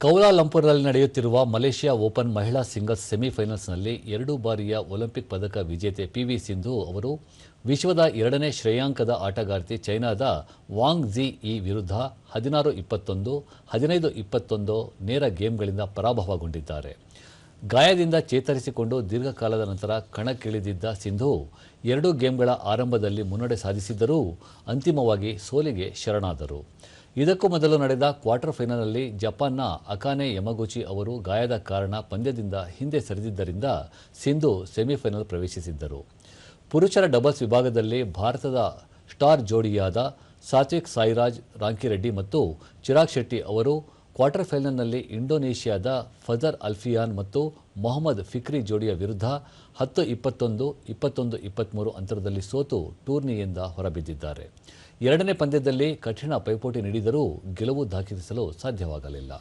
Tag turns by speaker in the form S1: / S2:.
S1: ಕೌಲಾಲಂಪುರ್ನಲ್ಲಿ ನಡೆಯುತ್ತಿರುವ Malaysia open ಮಹಿಳಾ singles ಸೆಮಿಫೈನಲ್ಸ್ನಲ್ಲಿ ಎರಡು ಬಾರಿಯ ಒಲಿಂಪಿಕ್ ಪದಕ ವಿಜೇತೆ ಪಿವಿ ಸಿಂಧು ಅವರು ವಿಶ್ವದ ಎರಡನೇ ಶ್ರೇಯಾಂಕದ ಆಟಗಾರ್ತಿ ಚೈನಾದ ವಾಂಗ್ ಝಿ ಈ ವಿರುದ್ಧ ಹದಿನಾರು ಇಪ್ಪತ್ತೊಂದು, ಹದಿನೈದು ಇಪ್ಪತ್ತೊಂದು ನೇರ ಗೇಮ್ಗಳಿಂದ ಪರಾಭವಗೊಂಡಿದ್ದಾರೆ. ಗಾಯದಿಂದ ಚೇತರಿಸಿಕೊಂಡು ದೀರ್ಘಕಾಲದ ನಂತರ ಕಣಕ್ಕಿಳಿದಿದ್ದ ಸಿಂಧು ಎರಡೂ ಗೇಮ್ಗಳ ಆರಂಭದಲ್ಲಿ ಮುನ್ನಡೆ ಸಾಧಿಸಿದ್ದರೂ ಅಂತಿಮವಾಗಿ ಸೋಲಿಗೆ ಶರಣಾದರು. ಇದಕ್ಕೂ ಮೊದಲು ನಡೆದ ಕ್ವಾರ್ಟರ್ ಫೈನಲ್ನಲ್ಲಿ ಜಪಾನ್ನ ಅಕಾನೆ ಯಮಗುಚಿ ಅವರು ಗಾಯದ ಕಾರಣ ಪಂದ್ಯದಿಂದ ಹಿಂದೆ ಸರಿದಿದ್ದರಿಂದ ಸಿಂಧು ಸೆಮಿಫೈನಲ್ ಪ್ರವೇಶಿಸಿದ್ದರು. ಪುರುಷರ ಡಬಲ್ಸ್ ವಿಭಾಗದಲ್ಲಿ ಭಾರತದ ಸ್ಟಾರ್ ಜೋಡಿಯಾದ ಸಾತ್ವಿಕ್ ಸಾಯಿರಾಜ್, ರಾಂಕಿರೆಡ್ಡಿ ಮತ್ತು ಚಿರಾಗ್ ಶೆಟ್ಟಿ ಅವರು ಕ್ವಾರ್ಟರ್ ಫೈನಲ್ನಲ್ಲಿ ಇಂಡೋನೇಷ್ಯಾದ ಫಜರ್ ಅಲ್ಫಿಯಾನ್ ಮತ್ತು ಮೊಹಮ್ಮದ್ ಫಿಕ್ರಿ ಜೋಡಿಯ ವಿರುದ್ಧ ಹತ್ತು ಇಪ್ಪತ್ತೊಂದು ಇಪ್ಪತ್ತೊಂದು ಇಪ್ಪತ್ತ್ಮೂರು ಅಂತರದಲ್ಲಿ ಸೋತು ಟೂರ್ನಿಯಿಂದ ಹೊರಬಿದ್ದಿದ್ದಾರೆ. ಎರಡನೇ ಪಂದ್ಯದಲ್ಲಿ ಕಠಿಣ ಪೈಪೋಟಿ ನೀಡಿದರೂ ಗೆಲುವು ದಾಖಲಿಸಲು ಸಾಧ್ಯವಾಗಲಿಲ್ಲ.